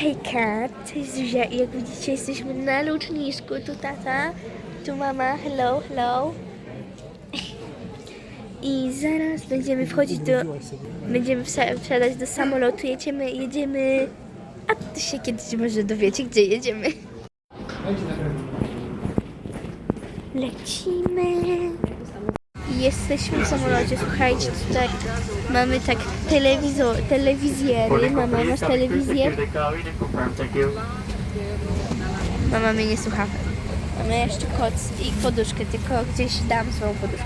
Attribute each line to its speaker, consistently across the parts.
Speaker 1: Hejka, cześć Zuzia. Jak widzicie, jesteśmy na lotnisku. Tu tata, tu mama. Hello, hello. I zaraz będziemy wchodzić do... Będziemy wsiadać do samolotu. Jedziemy, jedziemy... A ty się kiedyś może dowiecie, gdzie jedziemy. Lecimy. Jesteśmy w samolocie, słuchajcie, tutaj mamy tak telewizor, telewizjery, mama masz telewizję, mama mnie nie słucha. Mamy jeszcze koc i poduszkę, tylko gdzieś dam swoją poduszkę.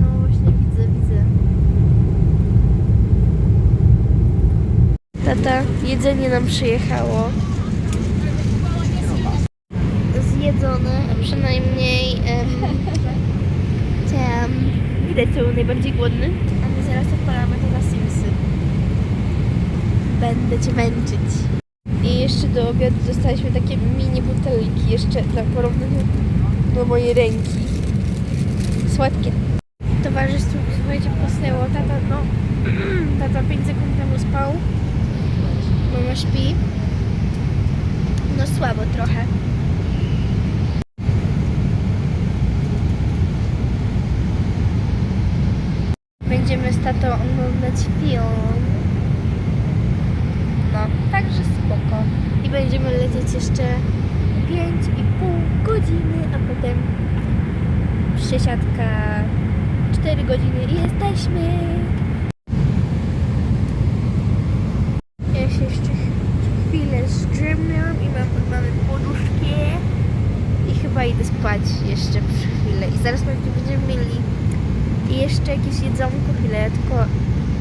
Speaker 1: No właśnie widzę, widzę. Tata, jedzenie nam przyjechało. Zjedzone, a przynajmniej em, tam widać, co był najbardziej głodny. A my zaraz odpalamy to na Simsy. Będę cię męczyć. I jeszcze do obiadu dostaliśmy takie mini butelki jeszcze dla porównania do mojej ręki. Słodkie. Towarzystwo, słuchajcie, posnęło. Tata, no, tata 5 sekund temu spał. Mama śpi. No słabo trochę. Będziemy z tatą oglądać film. No, także spoko. I będziemy lecieć jeszcze 5,5 godziny, a potem przesiadka 4 godziny i jesteśmy. Ja się jeszcze chwilę zdrzemnęłam i mam pod mamy poduszkę i chyba idę spać jeszcze przy chwilę i zaraz pewnie będziemy mieli jeszcze jakieś jedzonko chwilę, tylko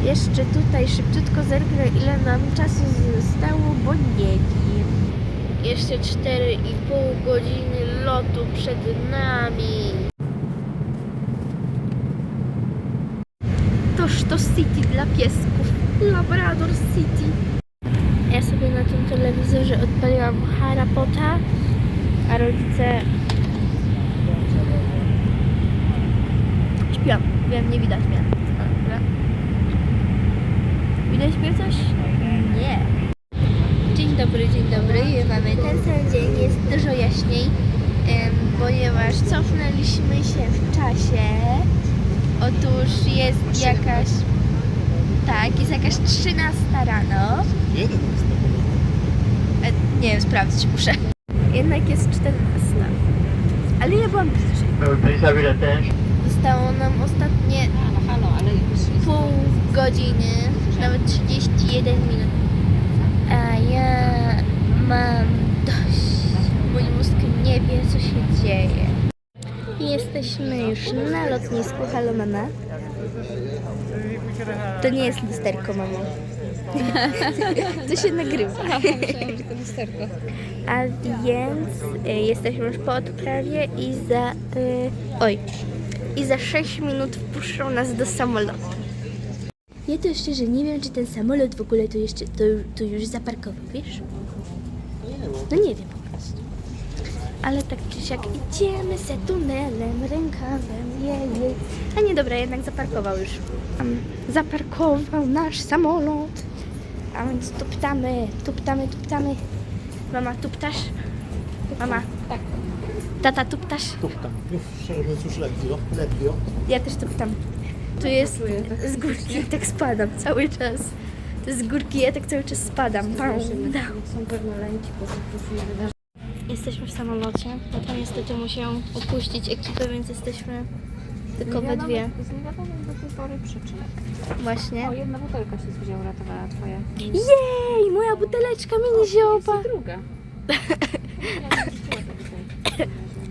Speaker 1: jeszcze tutaj szybciutko zerknę ile nam czasu zostało, bo nie wiem. Jeszcze 4,5 godziny lotu przed nami. Toż to City dla piesków. Labrador City. Ja sobie na tym telewizorze odpaliłam Harry Pottera, a rodzice śpią. Wiem, nie widać mnie. Dobra. Widać mnie coś? Nie. Dzień dobry, dzień dobry. Mamy ten sam dzień, jest dużo jaśniej, ponieważ cofnęliśmy się w czasie. Otóż jest jakaś. Tak, jest jakaś 13 rano. E, nie wiem, sprawdzić muszę. Jednak jest 14. Ale ja byłam bliżej.
Speaker 2: Have your attention.
Speaker 1: Zostało nam ostatnie pół godziny, nawet 31 minut. A ja mam dość. Mój mózg nie wie, co się dzieje. Jesteśmy już na lotnisku. Halo, mama. To nie jest lusterko, mamo. to się nagrywa. A więc y, jesteśmy już po odprawie i za. Y, oj. I za 6 minut wpuszczą nas do samolotu. Ja to szczerze nie wiem, czy ten samolot w ogóle tu jeszcze tu, tu już zaparkował, wiesz? No nie wiem po prostu. Ale tak czy siak idziemy se tunelem, rękawem, jej, jej. A nie, dobra, jednak zaparkował już. Um, zaparkował nasz samolot. A więc tuptamy, tuptamy, tuptamy. Mama, tuptasz? Mama.
Speaker 3: Tak.
Speaker 1: Tata, tuptasz?
Speaker 4: Tuptam. Już, już lepiej, lepiej.
Speaker 1: Ja też tuptam. Tu jest z górki, tak spadam cały czas. To z górki, ja tak cały czas spadam. Pam.
Speaker 3: Są pewne lęki po prostu nie wydarzy.
Speaker 1: Jesteśmy w samolocie. Tata niestety musiał opuścić ekipę, więc jesteśmy tylko we dwie.
Speaker 3: Z niewiadomych do tej pory przyczyn.
Speaker 1: Właśnie.
Speaker 3: O, jedna butelka się z udziału uratowała twoja.
Speaker 1: Jej, moja buteleczka mini zioba.
Speaker 3: druga.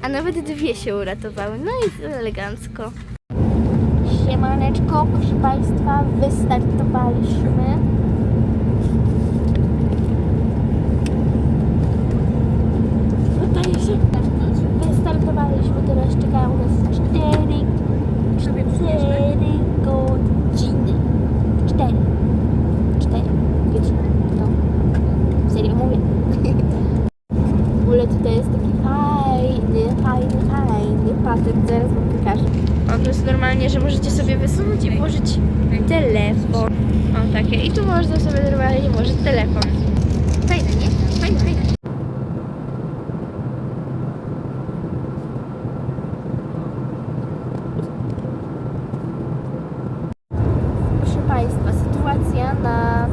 Speaker 1: A nawet dwie się uratowały. No i elegancko. Siemaneczko, proszę Państwa, wystartowaliśmy. Wydaje się, wystartowaliśmy, teraz czekają nas 4, 4 godziny. 4. 4 godziny. No. Serio mówię. W ogóle tutaj jest taki fajny, fajny, fajny patent. Zaraz wam pokażę. O, to jest normalnie, że możecie sobie wysunąć i włożyć telefon. O, takie. I tu można sobie normalnie włożyć telefon. Fajne, nie? Fajne, fajne. Proszę Państwa, sytuacja na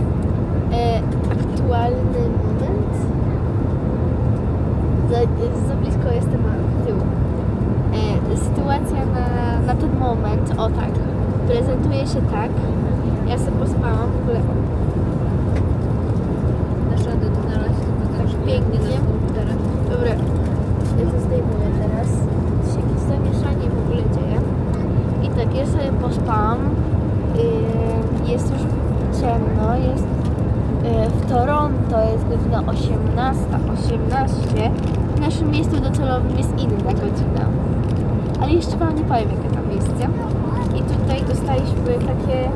Speaker 1: e, aktualny moment. Za, za blisko jestem na tyłu. E, sytuacja na, na ten moment, o tak, prezentuje się tak. Ja sobie pospałam w ogóle.
Speaker 3: Dasz radę to nalać tylko tak, żeby
Speaker 1: pięknie.
Speaker 3: nie na komputerach.
Speaker 1: Dobra, ja to zdejmuję teraz. Tu się jakieś zamieszanie w ogóle dzieje. I tak, ja sobie pospałam. Jest już ciemno, jest yy, w Toronto jest godzina 18.18. W naszym miejscu docelowym jest inna godzina. Ale jeszcze Wam nie powiem, jakie tam miejsce. I tutaj dostaliśmy takie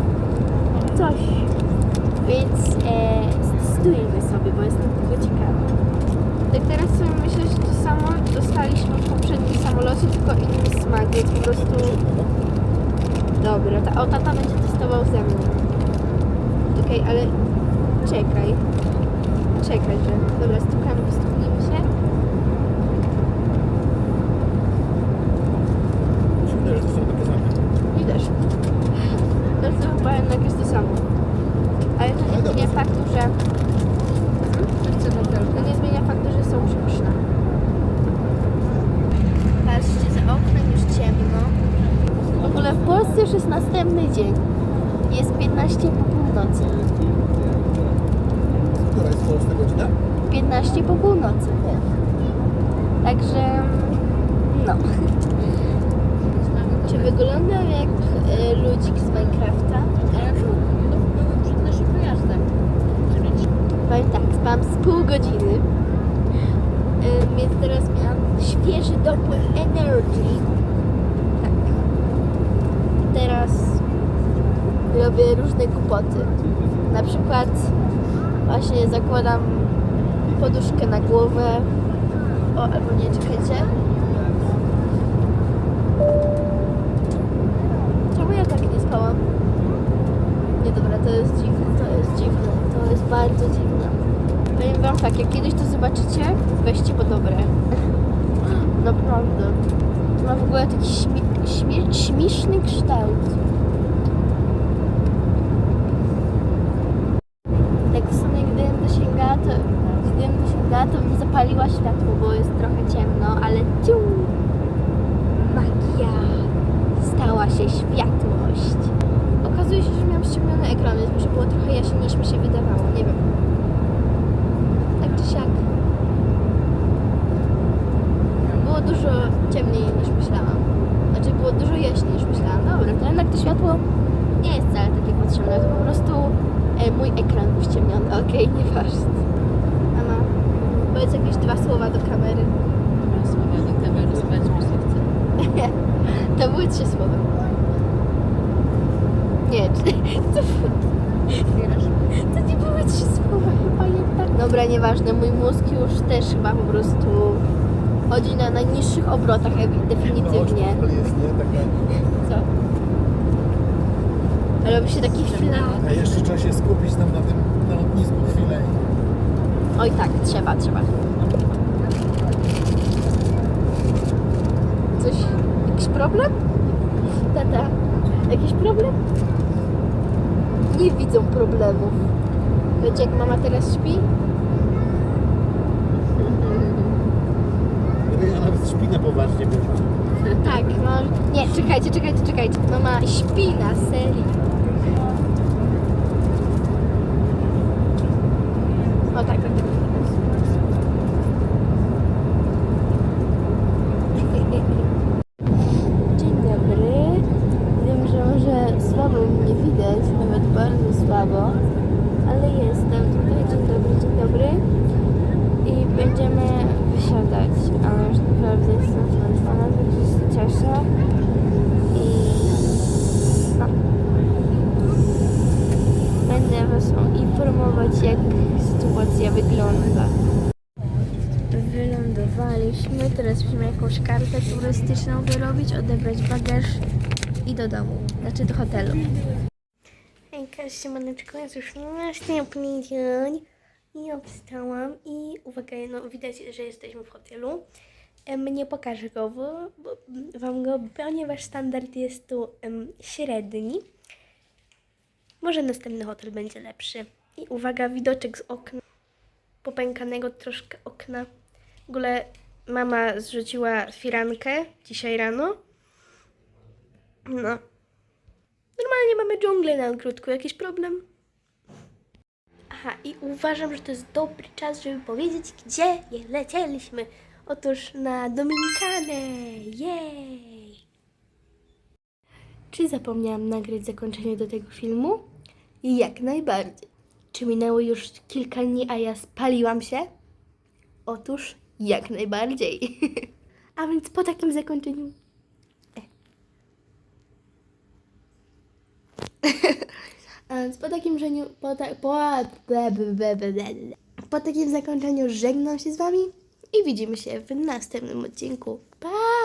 Speaker 1: coś. Więc e, zdecydujmy sobie, bo jestem tego ciekawa. Tak teraz sobie myślę, że to samo dostaliśmy w poprzednim samolocie, tylko inny smak, jest po prostu... Dobra, ta, o tata będzie testował ze mną. Okej, ale czekaj. Czekaj, że... Dobra, stukamy, wystuknijmy się.
Speaker 4: Myślę, że to są takie same.
Speaker 1: Widać. To jest chyba jednak jest to samo. Ale to nie zmienia
Speaker 4: dobra.
Speaker 1: faktu, że...
Speaker 3: Butelkę.
Speaker 1: To nie zmienia faktu, że są przepyszne. Patrzcie, za oknem już ciemno. W ogóle w Polsce już jest następny dzień. Jest 15 po północy.
Speaker 4: Która jest w Polsce godzina?
Speaker 1: 15 po północy. Także no. Wyglądam jak e, ludzik z Minecrafta? Powiem tak, spałam z pół godziny. Y, Więc teraz miałam świeży dopływ energy. Tak. Teraz robię różne głupoty. Na przykład właśnie zakładam poduszkę na głowę. O, albo nie, czekajcie. Czemu ja tak nie spałam? Nie dobra, to jest dziwne, to jest dziwne, to jest bardzo dziwne. Powiem wam tak, jak kiedyś to zobaczycie, weźcie po dobre. Naprawdę. To ma w ogóle taki śmie śmieszny kształt. Tak w sumie gdybym dosięgała, to gdybym dosięgała, to bym zapaliła światło, bo jest trochę ciemno, ale ciu! Magia! Stała się światłość. Okazuje się, że miałam ściemniony ekran, więc może było trochę jaśniej niż mi się wydawało, nie wiem. Tak czy siak. Było dużo ciemniej niż myślałam. Znaczy było dużo jaśniej niż myślałam. Dobra, to jednak to światło nie jest wcale takie potrzebne, to po prostu e, mój ekran był ściemniony, okej, nieważne. Mama, powiedz jakieś dwa słowa do kamery.
Speaker 3: Słowa do kamery mi się chce.
Speaker 1: To były trzy słowa. Nie, czy- to, nie były trzy słowa, chyba jednak. Dobra, nieważne, mój mózg już też chyba po prostu chodzi na najniższych obrotach definitywnie.
Speaker 4: Ale jest, nie? Taka...
Speaker 1: Co? Robi się taki flag.
Speaker 4: A jeszcze trzeba się skupić tam na tym na lotnisku chwilę.
Speaker 1: Oj tak, trzeba, trzeba. Coś, jakiś problem? Tata, jakiś problem? Nie widzą problemów. Wiecie jak mama teraz śpi?
Speaker 4: Ja nawet śpi na poważnie, bo
Speaker 1: Tak, no. Nie, czekajcie, czekajcie, czekajcie. Mama śpi na serii. nas informować, jak sytuacja wygląda. Wylądowaliśmy, teraz musimy jakąś kartę turystyczną wyrobić, odebrać bagaż i do domu, znaczy do hotelu. Hejka, siemaneczko, jest już właśnie poniedziałek i obstałam i uwaga, no widać, że jesteśmy w hotelu. Em, nie pokażę go, bo, bo, wam go, ponieważ standard jest tu em, średni. Może następny hotel będzie lepszy. I uwaga, widoczek z okna. Popękanego troszkę okna. W ogóle mama zrzuciła firankę dzisiaj rano. No. Normalnie mamy dżunglę na ogródku. Jakiś problem? Aha, i uważam, że to jest dobry czas, żeby powiedzieć, gdzie lecieliśmy. Otóż na Dominikanę. Jej! Czy zapomniałam nagrać zakończenie do tego filmu? Jak najbardziej. Czy minęło już kilka dni, a ja spaliłam się? Otóż jak najbardziej. a więc po takim zakończeniu. E. a więc po takim żeniu, po, ta, po, po takim zakończeniu żegnam się z wami i widzimy się w następnym odcinku. Pa!